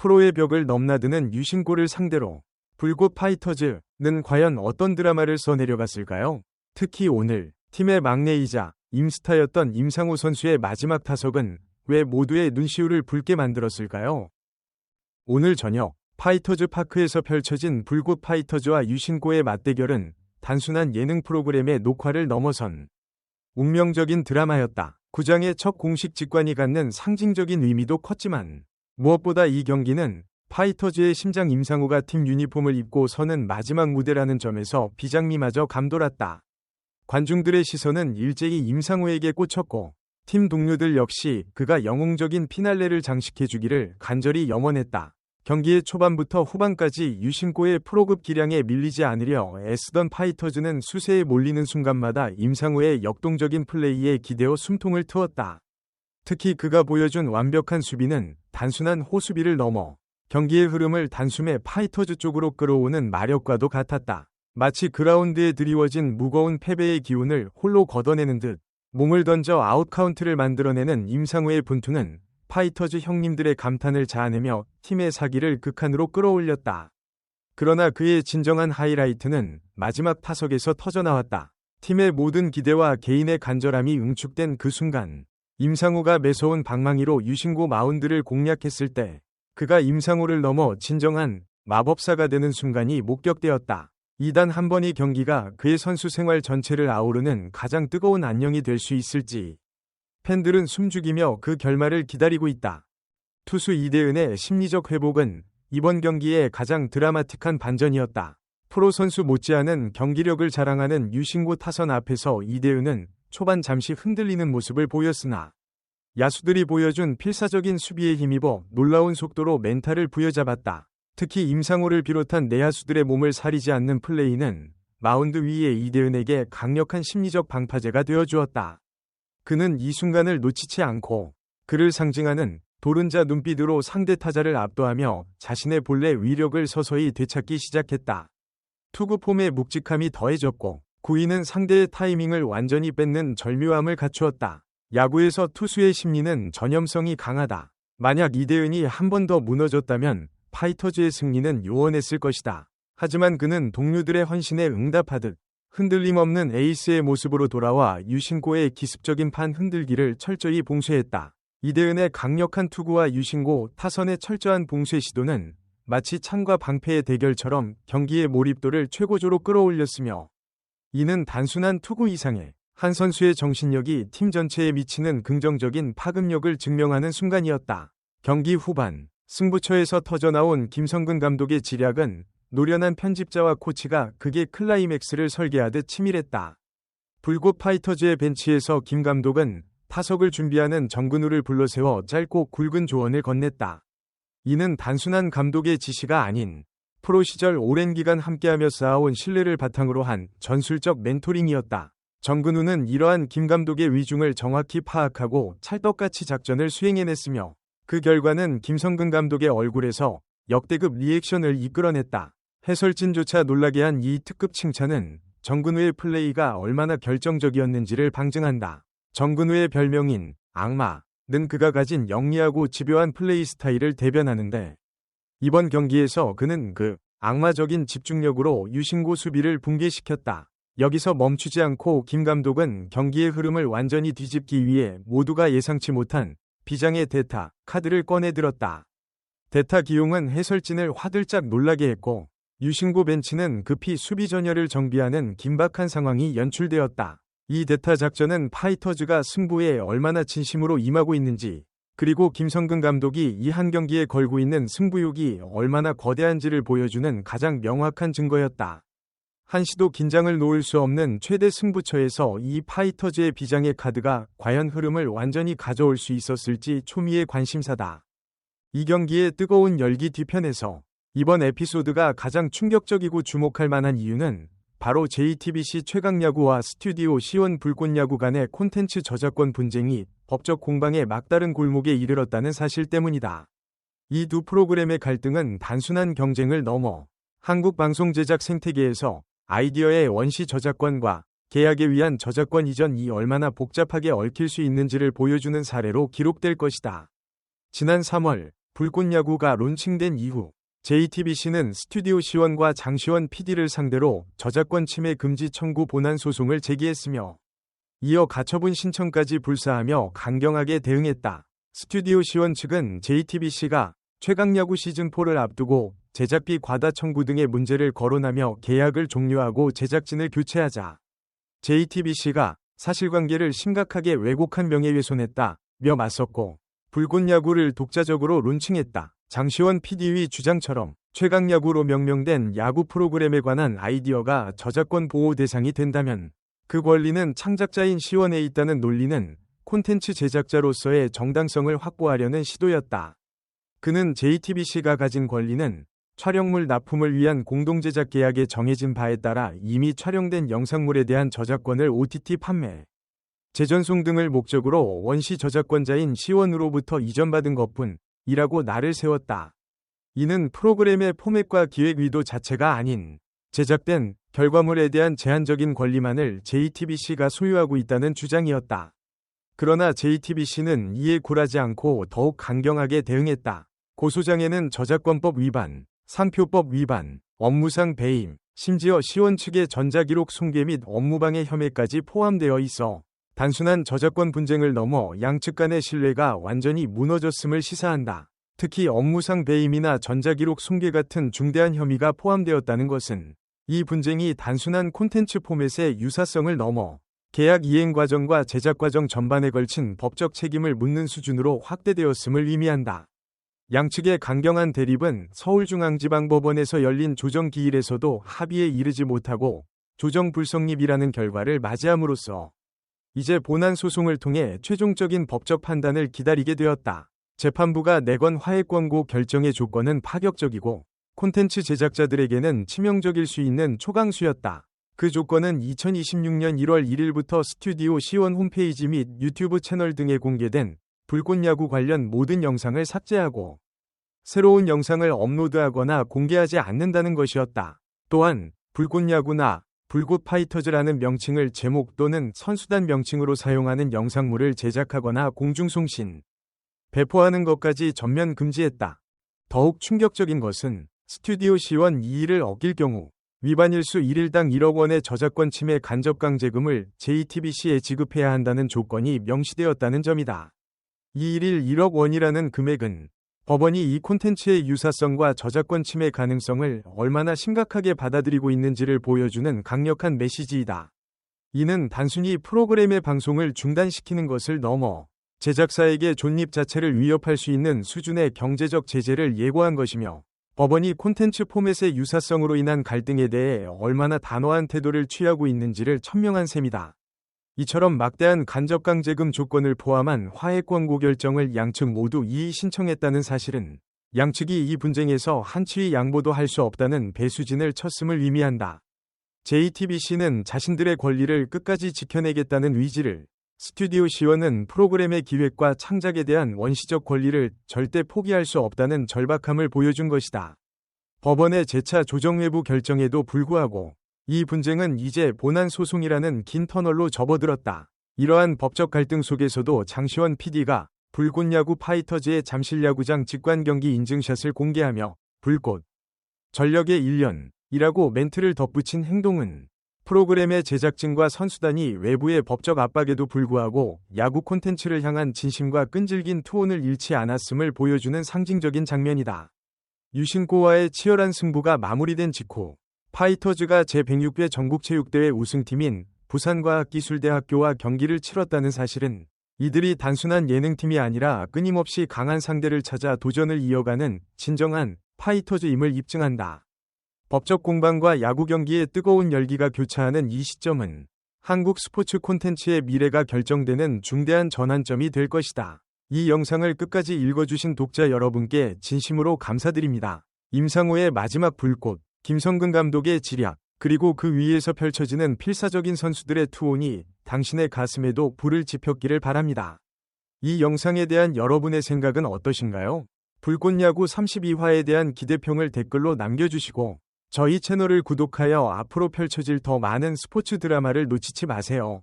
프로의 벽을 넘나드는 유신고를 상대로 불꽃 파이터즈는 과연 어떤 드라마를 써내려갔을까요? 특히 오늘 팀의 막내이자 임스타였던 임상우 선수의 마지막 타석은 왜 모두의 눈시울을 붉게 만들었을까요? 오늘 저녁 파이터즈 파크에서 펼쳐진 불꽃 파이터즈와 유신고의 맞대결은 단순한 예능 프로그램의 녹화를 넘어선 운명적인 드라마였다. 구장의 첫 공식 직관이 갖는 상징적인 의미도 컸지만 무엇보다 이 경기는 파이터즈의 심장 임상우가 팀 유니폼을 입고 서는 마지막 무대라는 점에서 비장미마저 감돌았다. 관중들의 시선은 일제히 임상우에게 꽂혔고 팀 동료들 역시 그가 영웅적인 피날레를 장식해주기를 간절히 염원했다. 경기의 초반부터 후반까지 유신고의 프로급 기량에 밀리지 않으려 애쓰던 파이터즈는 수세에 몰리는 순간마다 임상우의 역동적인 플레이에 기대어 숨통을 트웠다. 특히 그가 보여준 완벽한 수비는 단순한 호수비를 넘어 경기의 흐름을 단숨에 파이터즈 쪽으로 끌어오는 마력과도 같았다. 마치 그라운드에 드리워진 무거운 패배의 기운을 홀로 걷어내는 듯 몸을 던져 아웃카운트를 만들어내는 임상우의 분투는 파이터즈 형님들의 감탄을 자아내며 팀의 사기를 극한으로 끌어올렸다. 그러나 그의 진정한 하이라이트는 마지막 타석에서 터져나왔다. 팀의 모든 기대와 개인의 간절함이 응축된 그 순간 임상우가 매서운 방망이로 유신고 마운드를 공략했을 때 그가 임상우를 넘어 진정한 마법사가 되는 순간이 목격되었다. 이단 한 번이 경기가 그의 선수 생활 전체를 아우르는 가장 뜨거운 안녕이 될 수 있을지 팬들은 숨죽이며 그 결말을 기다리고 있다. 투수 이대은의 심리적 회복은 이번 경기의 가장 드라마틱한 반전이었다. 프로 선수 못지않은 경기력을 자랑하는 유신고 타선 앞에서 이대은은 초반 잠시 흔들리는 모습을 보였으나 야수들이 보여준 필사적인 수비에 힘입어 놀라운 속도로 멘탈을 부여잡았다. 특히 임상호를 비롯한 내야수들의 몸을 사리지 않는 플레이는 마운드 위에 이대은에게 강력한 심리적 방파제가 되어주었다. 그는 이 순간을 놓치지 않고 그를 상징하는 도른자 눈빛으로 상대 타자를 압도하며 자신의 본래 위력을 서서히 되찾기 시작했다. 투구 폼의 묵직함이 더해졌고 구위는 상대의 타이밍을 완전히 뺏는 절묘함을 갖추었다. 야구에서 투수의 심리는 전염성이 강하다. 만약 이대은이 한 번 더 무너졌다면 파이터즈의 승리는 요원했을 것이다. 하지만 그는 동료들의 헌신에 응답하듯 흔들림 없는 에이스의 모습으로 돌아와 유신고의 기습적인 판 흔들기를 철저히 봉쇄했다. 이대은의 강력한 투구와 유신고 타선의 철저한 봉쇄 시도는 마치 창과 방패의 대결처럼 경기의 몰입도를 최고조로 끌어올렸으며 이는 단순한 투구 이상의 한 선수의 정신력이 팀 전체에 미치는 긍정적인 파급력을 증명하는 순간이었다. 경기 후반 승부처에서 터져나온 김성근 감독의 지략은 노련한 편집자와 코치가 극의 클라이맥스를 설계하듯 치밀했다. 불꽃 파이터즈의 벤치에서 김 감독은 타석을 준비하는 정근우를 불러세워 짧고 굵은 조언을 건넸다. 이는 단순한 감독의 지시가 아닌 프로 시절 오랜 기간 함께하며 쌓아온 신뢰를 바탕으로 한 전술적 멘토링이었다. 정근우는 이러한 김 감독의 위중을 정확히 파악하고 찰떡같이 작전을 수행해냈으며 그 결과는 김성근 감독의 얼굴에서 역대급 리액션을 이끌어냈다. 해설진조차 놀라게 한 이 특급 칭찬은 정근우의 플레이가 얼마나 결정적이었는지를 방증한다. 정근우의 별명인 악마는 그가 가진 영리하고 집요한 플레이 스타일을 대변하는데 이번 경기에서 그는 그 악마적인 집중력으로 유신고 수비를 붕괴시켰다. 여기서 멈추지 않고 김 감독은 경기의 흐름을 완전히 뒤집기 위해 모두가 예상치 못한 비장의 대타 카드를 꺼내들었다. 대타 기용은 해설진을 화들짝 놀라게 했고 유신고 벤치는 급히 수비 전열을 정비하는 긴박한 상황이 연출되었다. 이 대타 작전은 파이터즈가 승부에 얼마나 진심으로 임하고 있는지 그리고 김성근 감독이 이 한 경기에 걸고 있는 승부욕이 얼마나 거대한지를 보여주는 가장 명확한 증거였다. 한시도 긴장을 놓을 수 없는 최대 승부처에서 이 파이터즈의 비장의 카드가 과연 흐름을 완전히 가져올 수 있었을지 초미의 관심사다. 이 경기의 뜨거운 열기 뒤편에서 이번 에피소드가 가장 충격적이고 주목할 만한 이유는 바로 JTBC 최강야구와 스튜디오 시원 불꽃야구 간의 콘텐츠 저작권 분쟁이 법적 공방의 막다른 골목에 이르렀다는 사실 때문이다. 이 두 프로그램의 갈등은 단순한 경쟁을 넘어 한국 방송 제작 생태계에서 아이디어의 원시 저작권과 계약에 위한 저작권 이전이 얼마나 복잡하게 얽힐 수 있는지를 보여주는 사례로 기록될 것이다. 지난 3월 불꽃야구가 론칭된 이후 JTBC는 스튜디오 시원과 장시원 PD를 상대로 저작권 침해 금지 청구 본안 소송을 제기했으며 이어 가처분 신청까지 불사하며 강경하게 대응했다. 스튜디오 시원 측은 JTBC가 최강야구 시즌4를 앞두고 제작비 과다 청구 등의 문제를 거론하며 계약을 종료하고 제작진을 교체하자 JTBC가 사실관계를 심각하게 왜곡한 명예훼손했다 며 맞섰고 불꽃 야구를 독자적으로 론칭했다. 장시원 PD의 주장처럼 최강 야구로 명명된 야구 프로그램에 관한 아이디어가 저작권 보호 대상이 된다면 그 권리는 창작자인 시원에 있다는 논리는 콘텐츠 제작자로서의 정당성을 확보하려는 시도였다. 그는 JTBC가 가진 권리는 촬영물 납품을 위한 공동제작 계약에 정해진 바에 따라 이미 촬영된 영상물에 대한 저작권을 OTT 판매, 재전송 등을 목적으로 원시 저작권자인 시원으로부터 이전받은 것뿐 이라고 나를 세웠다. 이는 프로그램의 포맷과 기획 의도 자체가 아닌 제작된 결과물에 대한 제한적인 권리만을 JTBC가 소유하고 있다는 주장이었다. 그러나 JTBC는 이에 굴하지 않고 더욱 강경하게 대응했다. 고소장에는 저작권법 위반, 상표법 위반, 업무상 배임, 심지어 시원 측의 전자기록 숭괴 및 업무방해 혐의까지 포함되어 있어 단순한 저작권 분쟁을 넘어 양측 간의 신뢰가 완전히 무너졌음을 시사한다. 특히 업무상 배임이나 전자기록 숭괴 같은 중대한 혐의가 포함되었다는 것은 이 분쟁이 단순한 콘텐츠 포맷의 유사성을 넘어 계약 이행 과정과 제작 과정 전반에 걸친 법적 책임을 묻는 수준으로 확대되었음을 의미한다. 양측의 강경한 대립은 서울중앙지방법원에서 열린 조정 기일에서도 합의에 이르지 못하고 조정 불성립이라는 결과를 맞이함으로써 이제 본안 소송을 통해 최종적인 법적 판단을 기다리게 되었다. 재판부가 내건 화해 권고 결정의 조건은 파격적이고 콘텐츠 제작자들에게는 치명적일 수 있는 초강수였다. 그 조건은 2026년 1월 1일부터 스튜디오 시원 홈페이지 및 유튜브 채널 등에 공개된 불꽃 야구 관련 모든 영상을 삭제하고 새로운 영상을 업로드하거나 공개하지 않는다는 것이었다. 또한 불꽃 야구나 불꽃 파이터즈라는 명칭을 제목 또는 선수단 명칭으로 사용하는 영상물을 제작하거나 공중송신, 배포하는 것까지 전면 금지했다. 더욱 충격적인 것은 스튜디오 시원 2일을 어길 경우 위반일수 1일당 1억 원의 저작권 침해 간접 강제금을 JTBC에 지급해야 한다는 조건이 명시되었다는 점이다. 이 1일 1억 원이라는 금액은 법원이 이 콘텐츠의 유사성과 저작권 침해 가능성을 얼마나 심각하게 받아들이고 있는지를 보여주는 강력한 메시지이다. 이는 단순히 프로그램의 방송을 중단시키는 것을 넘어 제작사에게 존립 자체를 위협할 수 있는 수준의 경제적 제재를 예고한 것이며 법원이 콘텐츠 포맷의 유사성으로 인한 갈등에 대해 얼마나 단호한 태도를 취하고 있는지를 천명한 셈이다. 이처럼 막대한 간접강제금 조건을 포함한 화해 권고 결정을 양측 모두 이의 신청했다는 사실은 양측이 이 분쟁에서 한치의 양보도 할 수 없다는 배수진을 쳤음을 의미한다. JTBC는 자신들의 권리를 끝까지 지켜내겠다는 의지를 스튜디오 시원은 프로그램의 기획과 창작에 대한 원시적 권리를 절대 포기할 수 없다는 절박함을 보여준 것이다. 법원의 재차 조정 외부 결정에도 불구하고 이 분쟁은 이제 본안 소송이라는 긴 터널로 접어들었다. 이러한 법적 갈등 속에서도 장시원 PD가 불꽃 야구 파이터즈의 잠실 야구장 직관 경기 인증샷을 공개하며 불꽃 전력의 1년이라고 멘트를 덧붙인 행동은 프로그램의 제작진과 선수단이 외부의 법적 압박에도 불구하고 야구 콘텐츠를 향한 진심과 끈질긴 투혼을 잃지 않았음을 보여주는 상징적인 장면이다. 유신고와의 치열한 승부가 마무리된 직후 파이터즈가 제106회 전국체육대회 우승팀인 부산과학기술대학교와 경기를 치렀다는 사실은 이들이 단순한 예능팀이 아니라 끊임없이 강한 상대를 찾아 도전을 이어가는 진정한 파이터즈임을 입증한다. 법적 공방과 야구 경기의 뜨거운 열기가 교차하는 이 시점은 한국 스포츠 콘텐츠의 미래가 결정되는 중대한 전환점이 될 것이다. 이 영상을 끝까지 읽어주신 독자 여러분께 진심으로 감사드립니다. 임상호의 마지막 불꽃 김성근 감독의 지략, 그리고 그 위에서 펼쳐지는 필사적인 선수들의 투혼이 당신의 가슴에도 불을 지폈기를 바랍니다. 이 영상에 대한 여러분의 생각은 어떠신가요? 불꽃야구 32화에 대한 기대평을 댓글로 남겨주시고 저희 채널을 구독하여 앞으로 펼쳐질 더 많은 스포츠 드라마를 놓치지 마세요.